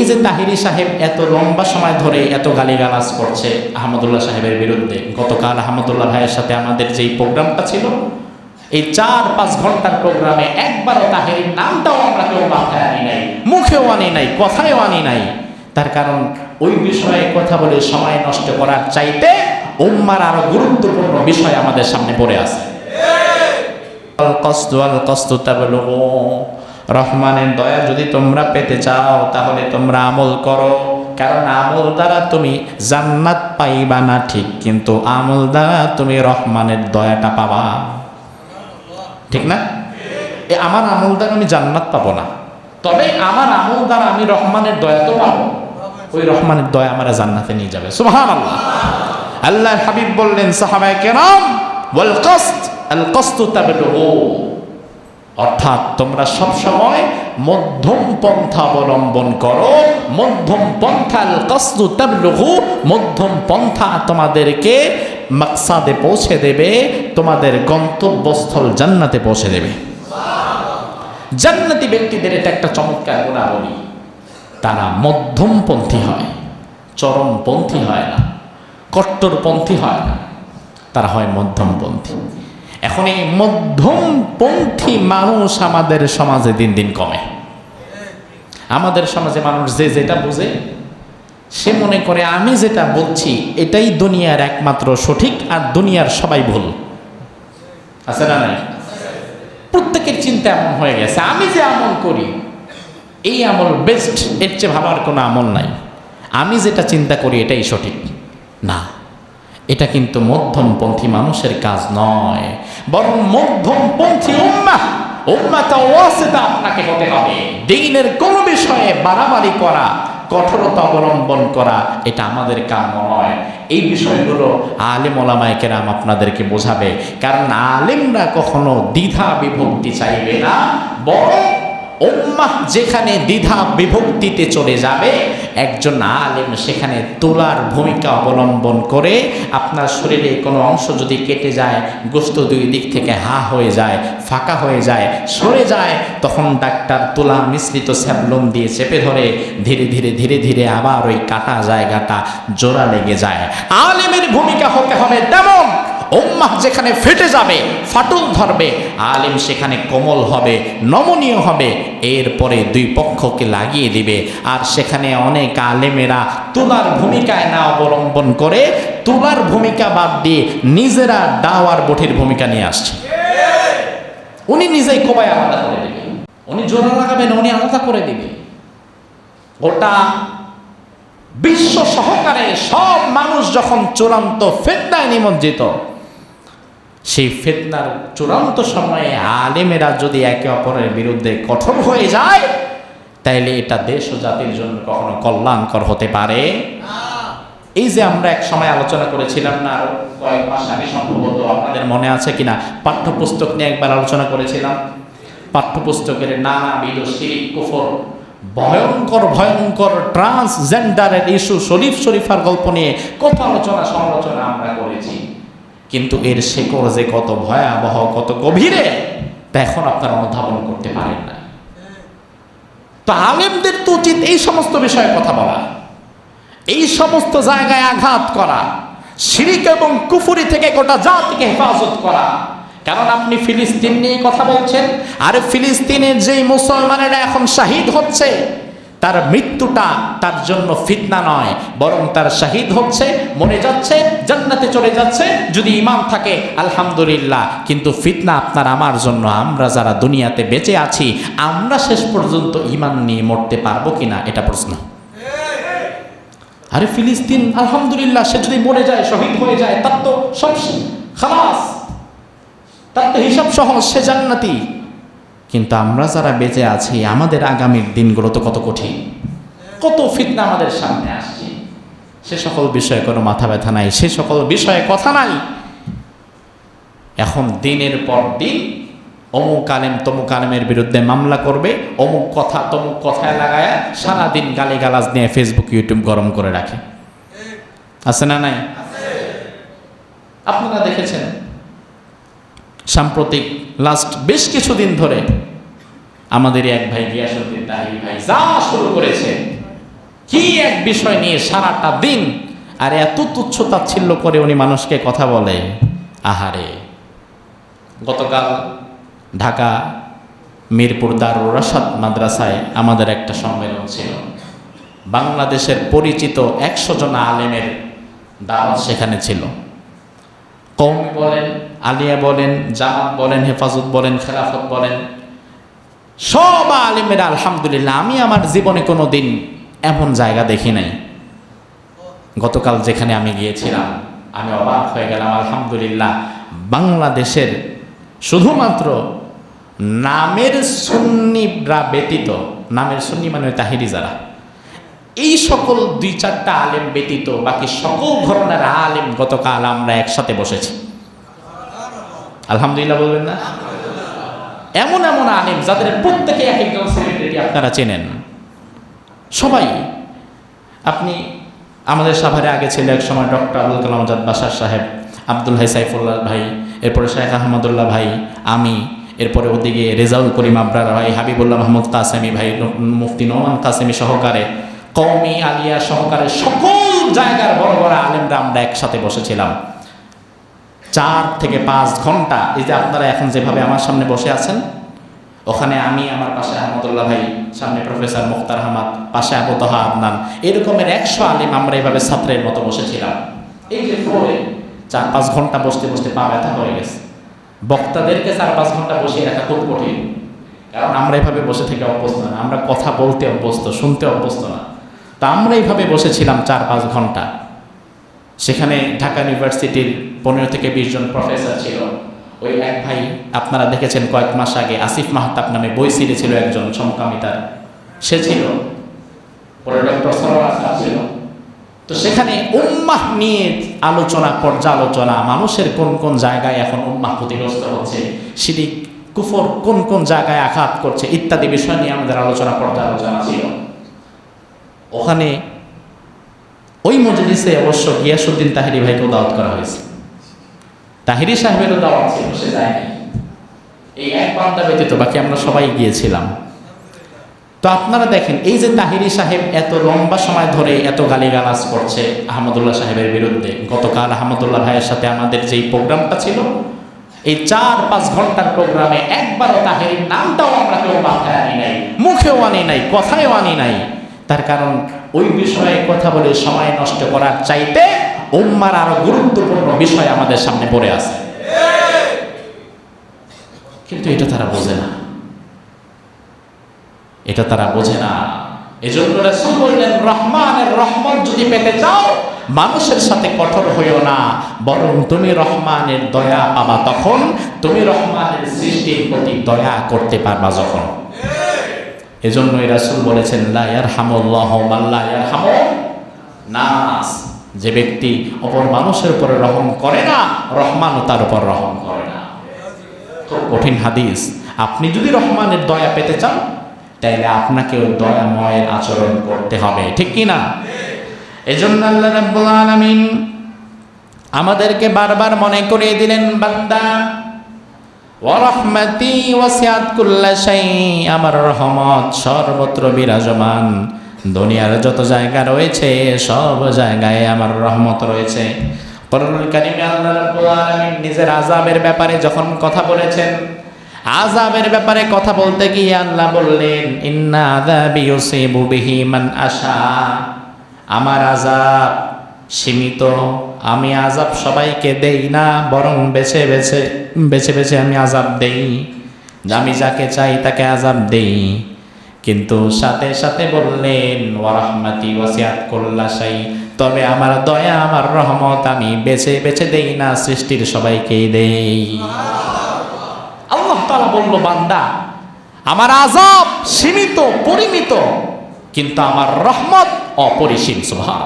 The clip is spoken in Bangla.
এই যে তাহিরি সাহেব এত লম্বা সময় ধরে এত গালিগালাজ করছে আহমদুল্লাহ সাহেবের বিরুদ্ধে, গতকাল আহমদুল্লাহ ভাইয়ের সাথে আমাদের যেই প্রোগ্রামটা ছিল, এই চার পাঁচ ঘণ্টার প্রোগ্রামে একবারও তাহিরির নামটাও আমরা কেউ মাথায় আনি নাই, মুখেও আনি নাই, কথায়ও আনি নাই। তার কারণ ওই বিষয়ে কথা বলে সময় নষ্ট করার চাইতে উম্মার আরও গুরুত্বপূর্ণ বিষয় আমাদের সামনে পড়ে আছে। কস্ত আল কস্ত তাবলুগু। রহমানের দয়া যদি তোমরা পেতে চাও, তাহলে তোমরা আমল করো। কারণ আমল দ্বারা তুমি জান্নাত পাইবা না ঠিক, কিন্তু আমল দ্বারা তুমি রহমানের দয়াটা পাবা। ঠিক না? এ আমার আমল দ্বারা আমি জান্নাত পাবো না। তবে আমার আমল দ্বারা আমি রহমানের দয়া তো পাবো। ওই রহমানের দয়া আমার জান্নাতে নিয়ে যাবে। সুবহান আল্লাহ আল্লাহ হাবিব বললেন, সাহাবায়ে কেরাম, ওয়াল কস্ত আল কস্ত তাবলুগু অর্থাৎ তোমরা সব সময় মধ্যম পন্থা অবলম্বন করো। মধ্যম পন্থা আল কসদু তাবলুগু মধ্যম পন্থা তোমাদেরকে মাকসাদে পৌঁছে দেবে, তোমাদের গন্তব্যস্থল জান্নাতে পৌঁছে দেবে। জান্নাতি ব্যক্তিদের এটা একটা চমৎকার গুণাবলী। তারা মধ্যমপন্থী হয়, চরমপন্থী হয় না, কট্টরপন্থী হয় না, তারা হয় মধ্যমপন্থী। এখন এই মধ্যমপন্থী মানুষ আমাদের সমাজে দিন দিন কমে। আমাদের সমাজে মানুষ যে যেটা বুঝে, সে মনে করে, আমি যেটা বলছি, এটাই দুনিয়ার একমাত্র সঠিক আর দুনিয়ার সবাই ভুল। আছে না নাই? প্রত্যেকের চিন্তা এমন হয়ে গেছে, আমি যে আমল করি, এই আমল বেস্ট এর চেয়ে ভাবার কোনো আমল নাই। আমি যেটা চিন্তা করি, এটাই সঠিক। না। এটা কিন্তু মধ্যমপন্থী মানুষের কাজ নয়, বরং মধ্যমপন্থী উম্মা, উম্মাতা ওয়াসিতা আপনাকে হতে হবে। দিনের কোন বিষয়ে বাড়াবাড়ি করা, কঠোরতা অবলম্বন করা, এটা আমাদের কাম্য নয়। এই বিষয়গুলো আলেম ওলামায় কেরাম আপনাদেরকে বোঝাবে, কারণ আলেমরা কখনো দ্বিধা বিভক্তি চাইবে না, বরং উম্মাহ যেখানে দ্বিধা বিভক্তিতে চলে যাবে, একজন আলেম সেখানে তোলার ভূমিকা অবলম্বন করে আপনার শরীরে কোনো অংশ যদি কেটে যায়, গোস্ত দুই দিক থেকে হা হয়ে যায়, ফাঁকা হয়ে যায়, সরে যায়, তখন ডাক্তার তোলা মিশ্রিত স্যাবলম দিয়ে চেপে ধরে, ধীরে ধীরে ধীরে ধীরে আবার ওই কাটা জায়গাটা জোড়া লেগে যায়। আলেমের ভূমিকা হতে হবে তেমন উম্মাহ যেখানে ফেটে যাবে, ফাটল ধরবে, আলেম সেখানে কোমল হবে, নমনীয় হবে, এরপরে দুই পক্ষকে লাগিয়ে দিবে। আর সেখানে অনেক আলেমেরা তুলার ভূমিকায় না অবলম্বন করে তুলার ভূমিকা বাদ দিয়ে নিজেরা ডাওয়ার বটির ভূমিকা নিয়ে আসছে। উনি নিজেই কোবায় আলাদা করে দিবে। উনি জোড়া লাগাবেন, উনি আলাদা করে দিবে। গোটা বিশ্ব সহকারে সব মানুষ যখন চূড়ান্ত ফেতনায় নিমজ্জিত সেই ফেতনার চূড়ান্ত সময়ে আলেমেরা যদি একে অপরের বিরুদ্ধে কঠোর হয়ে যায়, তাইলে এটা দেশ ও জাতির জন্য কখনো কল্যাণকর হতে পারে। এই যে আমরা এক সময় আলোচনা করেছিলাম না, আরও কয়েক মাস আগে সম্ভবত আপনাদের মনে আছে কিনা, পাঠ্যপুস্তক নিয়ে একবার আলোচনা করেছিলাম। পাঠ্যপুস্তকের বিধ শিরিক, কুফর, ভয়ঙ্কর ভয়ঙ্কর, ট্রান্সজেন্ডারের ইস্যু, শরীফ শরীফার গল্প নিয়ে কত আলোচনা সমালোচনা আমরা করেছি। কিন্তু এর শেকড় যে কত ভয়াবহ, কত গভীরে, তা এখন আপনারা অনুধাবন করতে পারেন না। তো আলেমদের তো উচিত এই সমস্ত বিষয়ে কথা বলা, এই সমস্ত জায়গায় আঘাত করা, শিরিক এবং কুফুরি থেকে গোটা জাতিকে হেফাজত করা। কারণ আপনি ফিলিস্তিন নিয়ে কথা বলছেন, আর ফিলিস্তিনের যেই মুসলমানেরা এখন শাহিদ হচ্ছে তার মৃত্যুটা তার জন্য ফিতনা নয়, বরং তার শাহিদ হচ্ছে, মরে যাচ্ছে, জান্নাতে চলে যাচ্ছে, যদি ইমাম থাকে, আলহামদুলিল্লাহ। কিন্তু ফিতনা আপনার আমার জন্য, আমরা যারা দুনিয়াতে বেঁচে আছি, আমরা শেষ পর্যন্ত ইমান নিয়ে মরতে পারব কিনা, এটা প্রশ্ন। আরে ফিলিস্তিন, আলহামদুলিল্লাহ, সে যদি মরে যায়, শহীদ হয়ে যায়, তার তো সব খালাস। তার তো হিসাব সহজ, সে জান্নাতি। কিন্তু আমরা যারা বেঁচে আছি আমাদের আগামীর দিনগুলো তো কত কঠিন। কত ফিতনা আমাদের সামনে আসছে। সে সকল বিষয়ে কোনো মাথা ব্যথা নাই সে সকল বিষয়ে কথা নাই। এখন দিনের পর দিন অমুক আলেম তমুক আলেমের বিরুদ্ধে মামলা করবে অমুক কথা তমুক কথায় লাগায় সারাদিন গালিগালাজ নিয়ে ফেসবুক ইউটিউব গরম করে রাখে। আছে না নাই? আপনারা দেখেছেন সাম্প্রতিক লাস্ট বেশ কিছুদিন ধরে আমাদের এক ভাই গিয়াসুদ্দিন তাহির ভাই যা শুরু করেছে, কি এক বিষয় নিয়ে সারাটা দিন আর এত তুচ্ছ তাচ্ছিল্য করে উনি মানুষকে কথা বলে? আহারে, গতকাল ঢাকা মিরপুর দারুর রাসাদ মাদ্রাসায় আমাদের একটা সম্মেলন ছিল। বাংলাদেশের পরিচিত একশো জন আলেমের দাওয়াত সেখানে ছিল। কৌমি বলেন, আলিয়া বলেন, জামাত বলেন, হেফাজত বলেন, খেলাফত বলেন। সব আলিমেরা আলহামদুলিল্লাহ, আমি আমার জীবনে কোনো দিন এমন জায়গা দেখি নাই। গতকাল যেখানে আমি গিয়েছিলাম, আমি অবাক হয়ে গেলাম, আলহামদুলিল্লাহ, বাংলাদেশের শুধুমাত্র নামের সুন্নিরা ব্যতীত, নামের সুন্নি মানে তাহিরি যারা। এই সকল দুই চারটা আলেম ব্যতীত বাকি সকল ধরনের আলেম গতকাল আমরা একসাথে বসেছি। আলহামদুলিল্লাহ বলবেন না? এমন এমন আলেম যাদের প্রত্যেকে এক একজন সেলিব্রিটি আপনারা চেনেন। সবাই, আপনি আমাদের সাভারে আগে ছিল এক সময় ডক্টর আবুল কালাম আজাদ বাসার সাহেব, আব্দুল হাই সাইফুল্লাহ ভাই, এরপরে শেখ আহমদুল্লাহ ভাই, আমি, এরপরে ওদিকে রেজাউল করিম আবরার ভাই, হাবিবুল্লাহ মাহমুদ কাসেমি ভাই মুফতি নোমান কাসেমি সহকারে কৌমি আলিয়া সহকারে সকল জায়গার বড় বড় আলেমরা আমরা একসাথে বসেছিলাম। চার থেকে পাঁচ ঘণ্টা, এই যে আপনারা এখন যেভাবে আমার সামনে বসে আছেন, ওখানে আমি, আমার পাশে আহমদুল্লাহ ভাই, সামনে প্রফেসর মুখতার আহমদ, পাশে আবু তহা আদনান, এরকমের একশো আলিম আমরা এইভাবে ছাত্রের মতো বসেছিলাম। এই যে ফ্লোরে চার পাঁচ ঘণ্টা বসতে বসতে পা ব্যথা হয়ে গেছে। বক্তাদেরকে চার পাঁচ ঘণ্টা বসিয়ে রাখা খুব কঠিন। কারণ আমরা এভাবে বসে থেকে অভ্যস্ত না, আমরা কথা বলতে অভ্যস্ত, শুনতে অভ্যস্ত না। তা আমরা এইভাবে বসেছিলাম চার পাঁচ ঘণ্টা। সেখানে ঢাকা ইউনিভার্সিটির পনেরো থেকে বিশ জন প্রফেসর ছিল। ওই এক ভাই, আপনারা দেখেছেন কয়েক মাস আগে আসিফ মাহতাব নামে বই ছিল একজন সমকামিতার। সে ছিল। ছিল। তো সেখানে উম্মাহ নিয়ে আলোচনা, পর্যালোচনা, মানুষের কোন কোন জায়গায় এখন উম্মাহ ক্ষতিগ্রস্ত হচ্ছে শিরিক কুফর কোন কোন জায়গায় আঘাত করছে ইত্যাদি বিষয় নিয়ে আমাদের আলোচনা, পর্যালোচনা ছিল। ওখানে ওই মজলিসে অবশ্য গিয়াসুদ্দিন তাহিরি ভাইকেও দাওয়াত করা হয়েছে। তাহিরি সাহেবেরও দাওয়াত ছিল, সে যায়নি। এই এক বান্দা ব্যতীত বাকি আমরা সবাই গিয়েছিলাম। তো আপনারা দেখেন, এই যে তাহিরি সাহেব এত লম্বা সময় ধরে এত গালিগালাজ করছে আহমদুল্লাহ সাহেবের বিরুদ্ধে, গতকাল আহমদুল্লাহ ভাইয়ের সাথে আমাদের যেই প্রোগ্রামটা ছিল, এই চার পাঁচ ঘণ্টার প্রোগ্রামে একবারও তাহিরির নামটাও আমরা কেউ মাথায় আনি নাই, মুখেও আনি নাই, কথায়ও আনি নাই। তার কারণ ওই বিষয়ে কথা বলে সময় নষ্ট করার চাইতে উম্মার আরও গুরুত্বপূর্ণ বিষয় আমাদের সামনে পড়ে আছে। কিন্তু এটা তারা বোঝে না। এটা তারা বোঝে না। এজন্য রাসূল বললেন, রহমানের রহমত যদি পেতে চাও, মানুষের সাথে কঠোর হইও না। বরং তুমি রহমানের দয়া পাবা তখন তুমি রহমানের সৃষ্টির প্রতি দয়া করতে পারবা যখন। এজন্যই রাসূল বলেছেন, লা ইয়ারহামুল্লাহু মান লা ইয়ারহামু নাস। যে ব্যক্তি অপর মানুষের উপরে রহম করে না, রহমানও তার উপর রহম করে না। খুব কঠিন হাদিস। আপনি যদি রহমানের দয়া পেতে চান, তাইলে আপনাকেও দয়াময়ের আচরণ করতে হবে। ঠিক কি না? এজন্য আল্লাহ আমাদেরকে বারবার মনে করিয়ে দিলেন, বান্দা আমার রহমত সর্বত্র বিরাজমান। দুনিয়ার যত জায়গা রয়েছে, সব জায়গায় আমার রহমত রয়েছে। নিজের আযাবের ব্যাপারে যখন কথা বলেছেন, আযাবের ব্যাপারে কথা বলতে গিয়ে আল্লাহ বললেন, ইন্না আযাবি ইউসিবু আশা। আমার আযাব সীমিত। আমি আজাব সবাইকে দেই না, বরং বেছে বেছে বেছে বেছে আমি আজাব দেই। আমি যাকে চাই তাকে আজাব দেই। কিন্তু সাথে সাথে বললেন ওয়ারহমাতি ওয়াসিয়াত কল্লাশাই তবে আমার দয়া, আমার রহমত আমি বেছে বেছে দেই না, সৃষ্টির সবাইকেই দেই। আল্লাহ তাআলা বলল, বান্দা, আমার আজাব সীমিত, পরিমিত, কিন্তু আমার রহমত অপরিসীম সুবহান